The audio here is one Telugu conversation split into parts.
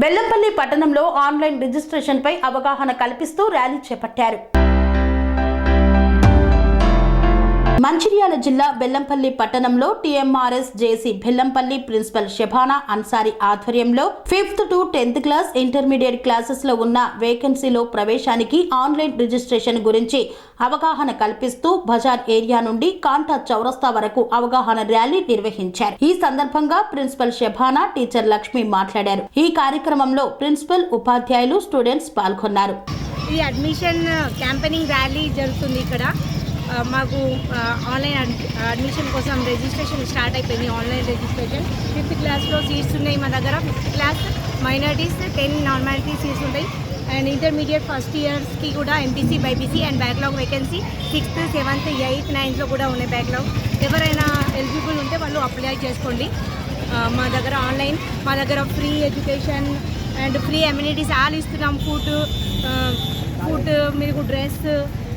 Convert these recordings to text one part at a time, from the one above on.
బెల్లంపల్లి పట్టణంలో ఆన్లైన్ రిజిస్ట్రేషన్పై అవగాహన కల్పిస్తూ ర్యాలీ చేపట్టారు. మంచిర్యాల జిల్లా బెల్లంపల్లి పట్టణంలో TMRS JC Bellampalli principal Shabana Ansari ఆధ్వర్యంలో fifth to tenth class intermediate క్లాసెస్లో ఉన్న వేకెన్సీలో ప్రవేశానికి ఆన్లైన్ రిజిస్ట్రేషన్ గురించి అవగాహన కల్పిస్తూ బజార్ ఏరియా నుండి కాంటా చౌరస్తా వరకు అవగాహన ర్యాలీ నిర్వహించారు. ఈ సందర్భంగా ప్రిన్సిపల్ షెబానా టీచర్ లక్ష్మి మాట్లాడారు. ఈ కార్యక్రమంలో ప్రిన్సిపల్ ఉపాధ్యాయులు స్టూడెంట్స్ పాల్గొన్నారు. ఈ అడ్మిషన్ క్యాంపెనింగ్ ర్యాలీ జరుగుతుంది ఇక్కడ. మాకు ఆన్లైన్ అడ్మిషన్ కోసం రిజిస్ట్రేషన్ స్టార్ట్ అయిపోయింది ఆన్లైన్ రిజిస్ట్రేషన్ ఫిఫ్త్ క్లాస్లో సీట్స్ ఉన్నాయి మా దగ్గర. Fifth class minorities ten normality seats ఉంటాయి. అండ్ ఇంటర్మీడియట్ ఫస్ట్ ఇయర్స్కి కూడా MPC BiPC and backlog vacancy sixth seventh eighth నైన్త్లో కూడా ఉన్నాయి బ్యాక్లాగ్ ఎవరైనా ఎలిజిబుల్ ఉంటే వాళ్ళు అప్లై చేసుకోండి. మా దగ్గర ఆన్లైన్ మా దగ్గర free education and free amenities all ఇస్తున్నాం ఫుడ్ ఫుడ్ మీకు డ్రెస్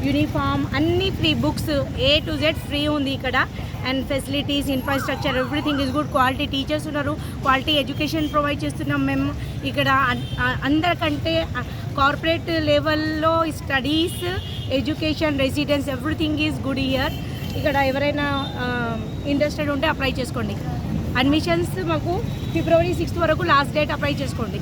యూనిఫామ్ అన్ని free books A to Z free ఉంది ఇక్కడ. And facilities infrastructure everything is good quality teachers ఉన్నారు. క్వాలిటీ ఎడ్యుకేషన్ ప్రొవైడ్ చేస్తున్నాం మేము. ఇక్కడ అందరికంటే కార్పొరేట్ లెవెల్లో studies education residence everything is good year ఇక్కడ ఎవరైనా ఇంట్రెస్టెడ్ ఉంటే అప్లై చేసుకోండి. అడ్మిషన్స్ మాకు ఫిబ్రవరి సిక్స్త్ వరకు లాస్ట్ డేట్ అప్లై చేసుకోండి.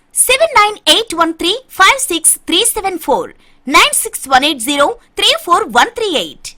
seven nine eight one three five six three seven four nine six one eight zero three four one three eight